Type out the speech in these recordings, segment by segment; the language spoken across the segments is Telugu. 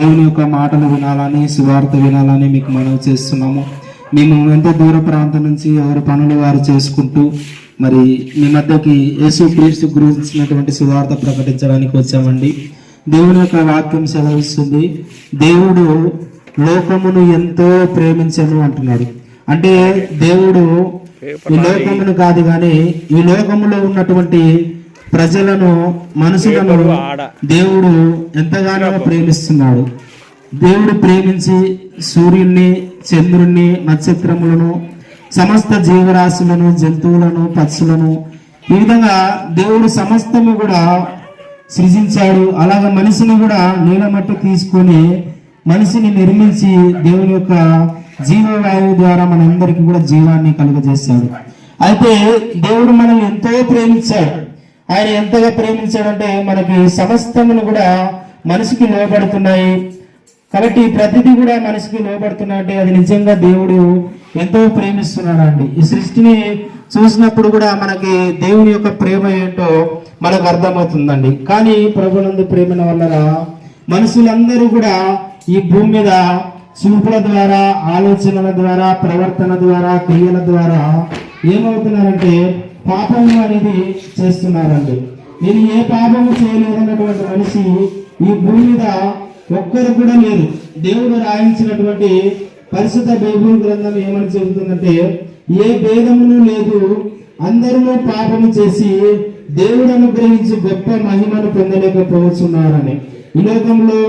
దేవుని యొక్క మాటలు వినాలని సువార్త వినాలని మీకు మనవి చేస్తున్నాము. మేము ఎంతో దూర ప్రాంతం నుంచి ఎవరి పనులు వారు చేసుకుంటూ మరి మీ మధ్యకి యేసు క్రీస్తు గురించినటువంటి సువార్త ప్రకటించడానికి వచ్చామండి. దేవుని యొక్క వాక్యం సెలవిస్తుంది దేవుడు లోకమును ఎంతో ప్రేమించను అంటున్నాడు. అంటే దేవుడు ఈ లోకమును కాదు కానీ ఈ లోకములో ఉన్నటువంటి ప్రజలను మనుషులను దేవుడు ఎంతగానో ప్రేమిస్తున్నాడు. దేవుడు ప్రేమించి సూర్యుణ్ణి చంద్రుణ్ణి నక్షత్రములను సమస్త జీవరాశులను జంతువులను పక్షులను ఈ విధంగా దేవుడు సమస్తము కూడా సృజించాడు. అలాగ మనిషిని కూడా నీలమట్టు తీసుకొని మనిషిని నిర్మించి దేవుని యొక్క జీవవాయువు ద్వారా మనందరికీ కూడా జీవాన్ని కలుగజేశాడు. అయితే దేవుడు మనల్ని ఎంతో ప్రేమించాడు? ఆయన ఎంతగా ప్రేమించాడంటే మనకి సమస్తమును కూడా మనసుకి లోబడుతున్నాయి. కాబట్టి ప్రతిదీ కూడా మనసుకి లోబడుతున్నాయంటే అది నిజంగా దేవుడు ఎంతో ప్రేమిస్తున్నాడండి. ఈ సృష్టిని చూసినప్పుడు కూడా మనకి దేవుని యొక్క ప్రేమ ఏంటో మనకు అర్థమవుతుందండి. కానీ ప్రభునందు ప్రేమన వల్ల మనుషులందరూ కూడా ఈ భూమి మీద చూపుల ద్వారా ఆలోచనల ద్వారా ప్రవర్తన ద్వారా క్రియల ద్వారా ఏమవుతున్నారంటే పాపము అనేది చేస్తున్నారండి. నేను ఏ పాపము చేయలేదన్నటువంటి మనిషి ఈ భూమి మీద ఒక్కరు కూడా లేరు. దేవుడు రాయించినటువంటి పరిశుద్ధ బైబుల్ గ్రంథం ఏమని చెబుతుందంటే ఏ భేదమును లేదు అందరూ పాపము చేసి దేవుడు అనుగ్రహించి గొప్ప మహిమను పొందలేకపోతున్నారని ఈ లోకంలో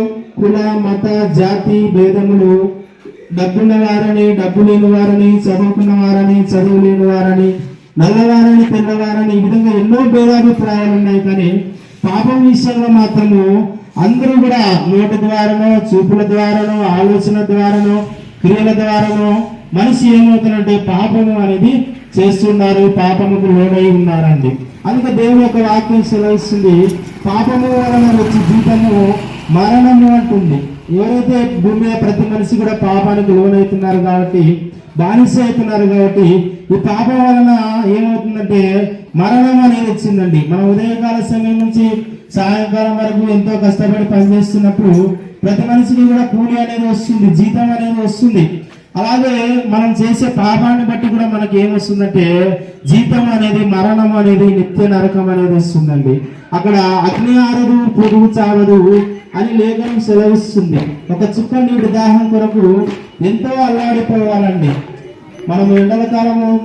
కుల మత జాతి భేదములు డబ్బున్న వారని డబ్బు లేని వారని చదువుకున్న వారని చదువు లేని వారని నల్లవారని తెల్లవారని ఈ విధంగా ఎన్నో భేదాభిప్రాయాలు ఉన్నాయి కానీ పాపం విషయంలో మాత్రము అందరూ కూడా నోటి ద్వారానో చూపుల ద్వారానో ఆలోచన ద్వారానో క్రియల ద్వారానో మనిషి ఏమవుతుందంటే పాపము అనేది చేస్తున్నారు పాపముకు లోనై ఉన్నారండి. అందుకే దేవుని యొక్క వాక్యం సెలవిస్తుంది పాపము వలన వచ్చి జీతము మరణము అంటుంది. ఎవరైతే భూమి మీద ప్రతి మనిషి కూడా పాపానికి లోనవుతున్నారు కాబట్టి బానిస అవుతున్నారు కాబట్టి ఈ పాపం వలన ఏమవుతుందంటే మరణం అనేది వచ్చిందండి. మనం ఉదయకాల సమయం నుంచి సాయంకాలం వరకు ఎంతో కష్టపడి పనిచేస్తున్నప్పుడు ప్రతి మనిషికి కూడా కూలి అనేది వస్తుంది జీతం అనేది వస్తుంది. అలాగే మనం చేసే పాపాన్ని బట్టి కూడా మనకి ఏమొస్తుందంటే జీతం అనేది మరణం అనేది నిత్య నరకం అనేది వస్తుందండి. అక్కడ అగ్ని ఆరదు పొరుగు చావదు అని లేఖనం సెలవిస్తుంది. ఒక చుక్క నీటి దాహం కొరకు ఎంతో అల్లాడిపోవాలండి. మనం ఎండల కాలము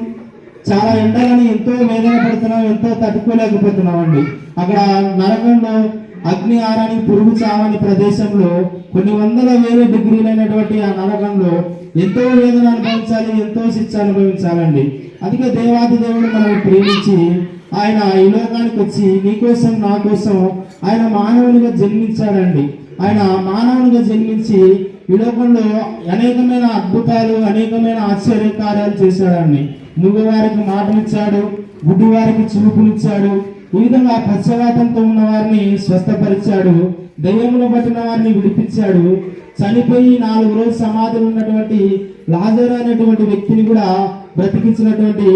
చాలా ఎండలని ఎంతో వేదన పడుతున్నాం ఎంతో తట్టుకోలేకపోతున్నాం అండి అక్కడ నరకంలో అగ్ని ఆరని పురుగు చావని ప్రదేశంలో కొన్ని వందల వేల డిగ్రీలైనటువంటి ఆ నరకంలో ఎంతో వేదన అనుభవించాలి ఎంతో శిక్ష అనుభవించాలండి. అందుకే దేవాది దేవుడు మనం ప్రేమించి ఆయన ఈ లోకానికి వచ్చి నీకోసం నా కోసం ఆయన మానవునిగా జన్మించాడండి. ఆయన మానవునిగా జన్మించి ఈ లోకంలో అనేకమైన అద్భుతాలు అనేకమైన ఆశ్చర్య కార్యాలు చేశాడండి. మూగవారికి మాటనిచ్చాడు గుడ్డివారికి చూపునిచ్చాడు. ఈ విధంగా పశ్చాత్తంతో ఉన్న వారిని స్వస్థపరిచాడు. దయ్యములు పట్టిన వారిని విడిపించాడు. చనిపోయి నాలుగు రోజులు సమాధులు ఉన్నటువంటి లాజర్ అనేటువంటి వ్యక్తిని కూడా బ్రతికించినటువంటి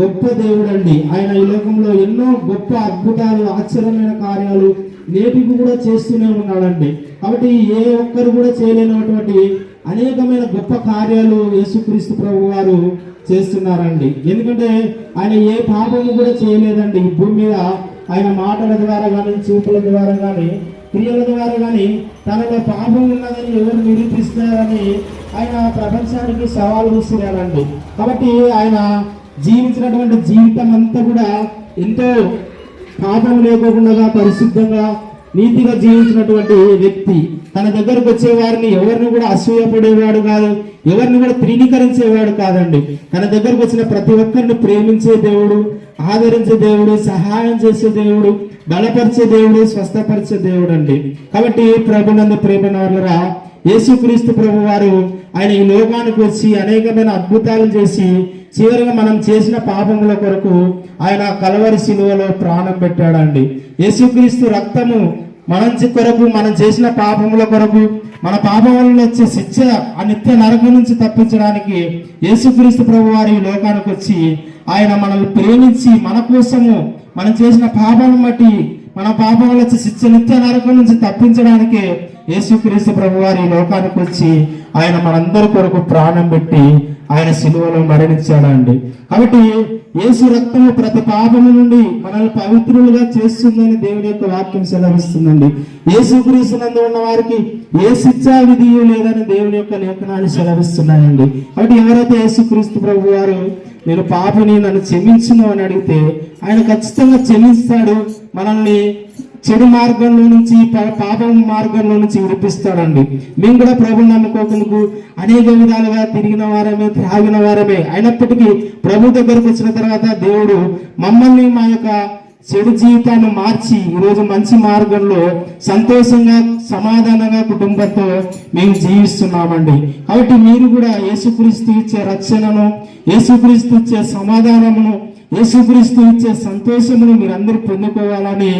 గొప్ప దేవుడు అండి ఆయన ఈ లోకంలో ఎన్నో గొప్ప అద్భుతాలు ఆశ్చర్యమైన కార్యాలు నేటికి కూడా చేస్తూనే ఉన్నాడండి. కాబట్టి ఏ ఒక్కరు కూడా చేయలేనటువంటి అనేకమైన గొప్ప కార్యాలు యేసుక్రీస్తు ప్రభు వారు చేస్తున్నారండి. ఎందుకంటే ఆయన ఏ పాపము కూడా చేయలేదండి. ఈ భూమి మీద ఆయన మాటల ద్వారా కానీ చూపుల ద్వారా కానీ క్రియల ద్వారా కానీ తనలో పాపం ఉన్నదని ఎవరు నిరూపిస్తున్నారని ఆయన ప్రపంచానికి సవాలు విసిరారండి. కాబట్టి ఆయన జీవించినటువంటి జీవితం అంతా కూడా ఎంతో పాపం లేకోకుండా పరిశుద్ధంగా నీతిగా జీవించినటువంటి వ్యక్తి. తన దగ్గరకు వచ్చే వారిని ఎవరిని కూడా అసూయపడేవాడు కాదు ఎవరిని కూడా తృణీకరించేవాడు కాదండి. తన దగ్గరకు వచ్చిన ప్రతి ఒక్కరిని ప్రేమించే దేవుడు ఆదరించే దేవుడు సహాయం చేసే దేవుడు బలపరిచే దేవుడు స్వస్థపరిచే దేవుడు అండి కాబట్టి ప్రభునందు ప్రేమ యేసుక్రీస్తు ప్రభు వారు ఆయన ఈ లోకానికి వచ్చి అనేకమైన అద్భుతాలు చేసి చివరిగా మనం చేసిన పాపముల కొరకు ఆయన కలవరి శిలువలో ప్రాణం పెట్టాడండి. యేసుక్రీస్తు రక్తము మనం కొరకు మనం చేసిన పాపముల కొరకు మన పాపములను వచ్చే శిక్ష ఆ నిత్య నరకం నుంచి తప్పించడానికి యేసుక్రీస్తు ప్రభు వారి ఈ లోకానికి వచ్చి ఆయన మనల్ని ప్రేమించి మన కోసము మనం చేసిన పాపాలను బట్టి మన పాపముల శిక్ష నిత్య నరకం నుంచి తప్పించడానికే యేసుక్రీస్తు ప్రభు వారి లోకానికి వచ్చి ఆయన మనందరి కొరకు ప్రాణం పెట్టి ఆయన శిలువలో మరణించాడండి. కాబట్టి యేసు రక్తము ప్రతి పాపము నుండి మనల్ని పవిత్రులుగా చేస్తుందని దేవుని యొక్క వాక్యం సెలవిస్తుందండి. యేసుక్రీస్తు నందు ఉన్న వారికి ఏ శిక్షా విధి లేదని దేవుని యొక్క లేఖనాలు సెలవిస్తున్నాయండి. కాబట్టి ఎవరైతే యేసుక్రీస్తు ప్రభు వారు నేను పాపిని నన్ను క్షమించును అని అడిగితే ఆయన ఖచ్చితంగా క్షమిస్తాడు మనల్ని చెడు మార్గంలో నుంచి పా- పాపం మార్గంలో నుంచి విడిపిస్తాడండి. మేము కూడా ప్రభు నమ్ముకోకుందుకు అనేక విధాలుగా తిరిగిన వారమే త్రాగిన వారమే. అయినప్పటికీ ప్రభు దగ్గరకు వచ్చిన తర్వాత దేవుడు మమ్మల్ని మా యొక్క చెడు జీవితాన్ని మార్చి ఈరోజు మంచి మార్గంలో సంతోషంగా సమాధానంగా కుటుంబంతో మేము జీవిస్తున్నామండి. కాబట్టి మీరు కూడా యేసుక్రీస్తు ఇచ్చే రక్షణను యేసుక్రీస్తు ఇచ్చే సమాధానమును యేసుక్రీస్తు ఇచ్చే సంతోషమును మీరందరూ పొందుకోవాలని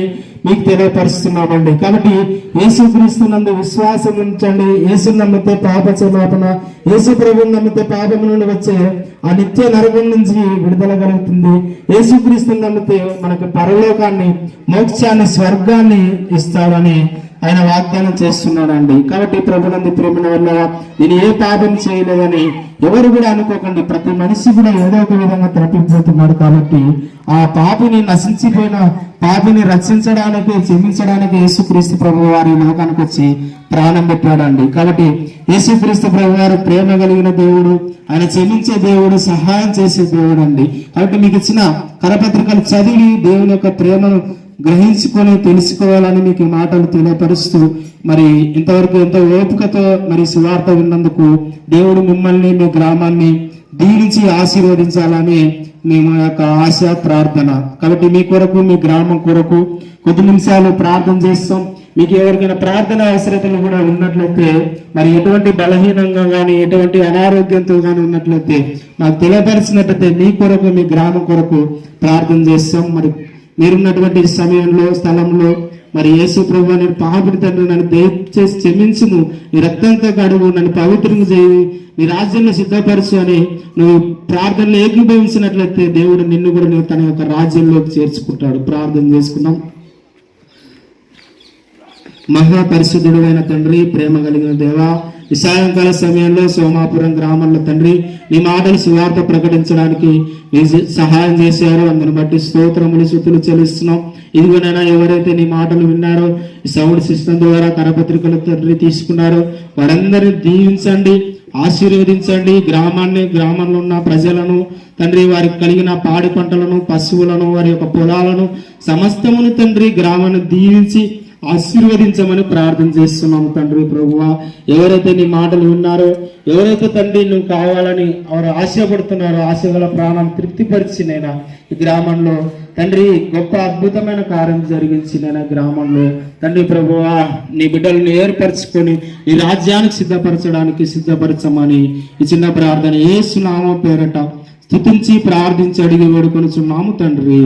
మీకు తెలియపరుస్తున్నామండి. కాబట్టి యేసుక్రీస్తు నందు విశ్వాసం ఉంచండి. యేసు నమ్మితే పాప క్షమాపణ యేసు ప్రభుని నమ్మితే పాపము నుండి వచ్చే ఆ నిత్య నరకం నుంచి విడుదల కలుగుతుంది. యేసుక్రీస్తు నమ్మితే మనకు పరలోకాన్ని మోక్షాన్ని స్వర్గాన్ని ఇస్తాడని ఆయన వాగ్దానం చేస్తున్నాడండి. కాబట్టి ప్రభునంది ప్రేమిన వల్ల నేను ఏ పాపం చేయలేదని ఎవరు కూడా అనుకోకండి ప్రతి మనిషి కూడా ఏదో ఒక విధంగా తప్పిపోతున్నాడు కాబట్టి ఆ పాపిని నశించిపోయిన పాపిని రక్షించడానికి క్షమించడానికి యేసుక్రీస్తు ప్రభు వారి లోకానికి వచ్చి ప్రాణం పెట్టాడండి. కాబట్టి యేసుక్రీస్తు ప్రభు వారు ప్రేమ కలిగిన దేవుడు ఆయన క్షమించే దేవుడు సహాయం చేసే దేవుడు అండి కాబట్టి మీకు ఇచ్చిన కరపత్రికలు చదివి దేవుని యొక్క ప్రేమను గ్రహించుకొని తెలుసుకోవాలని మీకు ఈ మాటలు తెలియపరుస్తూ మరి ఇంతవరకు ఎంతో ఓపికతో మరి సువార్త విన్నందుకు దేవుడు మిమ్మల్ని మీ గ్రామాన్ని దీవించి ఆశీర్వదించాలని మేము యొక్క ఆశ ప్రార్థన. కాబట్టి మీ కొరకు మీ గ్రామం కొరకు కొద్ది నిమిషాలు ప్రార్థన చేస్తాం. మీకు ఎవరికైనా ప్రార్థన అవసరతలు కూడా ఉన్నట్లయితే మరి ఎటువంటి బలహీనంగా కానీ ఎటువంటి అనారోగ్యంతో కానీ ఉన్నట్లయితే మాకు తెలియపరిచినట్లయితే మీ కొరకు మీ గ్రామం కొరకు ప్రార్థన చేస్తాం. మరి మీరున్నటువంటి సమయంలో స్థలంలో మరి యేసు ప్రభు నేను పాపిడి తండ్రి నన్ను దయచేసి క్షమించుము. నీ రక్తంతో కడుగు నన్ను పవిత్రం చేయి. నీ రాజ్యంలో సిద్ధపరచు అని నువ్వు ప్రార్థనలో ఏకీభవించినట్లయితే దేవుడు నిన్ను కూడా నువ్వు తన యొక్క రాజ్యంలోకి చేర్చుకుంటాడు. ప్రార్థన చేసుకున్నాం. మహాపరిశుద్ధుడు అయిన తండ్రి ప్రేమ కలిగిన దేవా ఈ సాయంకాల సమయంలో సోమాపురం గ్రామంలో తండ్రి నీ మాటలు సువార్త ప్రకటించడానికి మీ సహాయం చేశారో. అందుని బట్టి స్తోత్రములు శృతులు చెల్లిస్తున్నాం. ఇదిగోనైనా ఎవరైతే నీ మాటలు విన్నారో ఈ సౌండ్ సిస్టమ్ ద్వారా కరపత్రికలు తండ్రి తీసుకున్నారో వారందరినీ దీవించండి ఆశీర్వదించండి. గ్రామాన్ని గ్రామంలో ఉన్న ప్రజలను తండ్రి వారికి కలిగిన పాడి పంటలను పశువులను వారి యొక్క పొలాలను సమస్తమును తండ్రి గ్రామాన్ని దీవించి ఆశీర్వదించమని ప్రార్థన చేస్తున్నాము తండ్రి ప్రభువా. ఎవరైతే నీ మాటలు విన్నారో ఎవరైతే తండ్రి నువ్వు కావాలని వారు ఆశపడుతున్నారో ఆశ గల ప్రాణం తృప్తిపరిచినైనా ఈ గ్రామంలో తండ్రి గొప్ప అద్భుతమైన కార్యం జరిగించిన గ్రామంలో. తండ్రి ప్రభువా నీ బిడ్డలను ఏర్పరచుకొని ఈ రాజ్యానికి సిద్ధపరచడానికి సిద్ధపరచమని ఈ చిన్న ప్రార్థన ఏ సునామో పేరట స్థుతించి ప్రార్థించి అడిగి వేడుకొని చున్నాము తండ్రి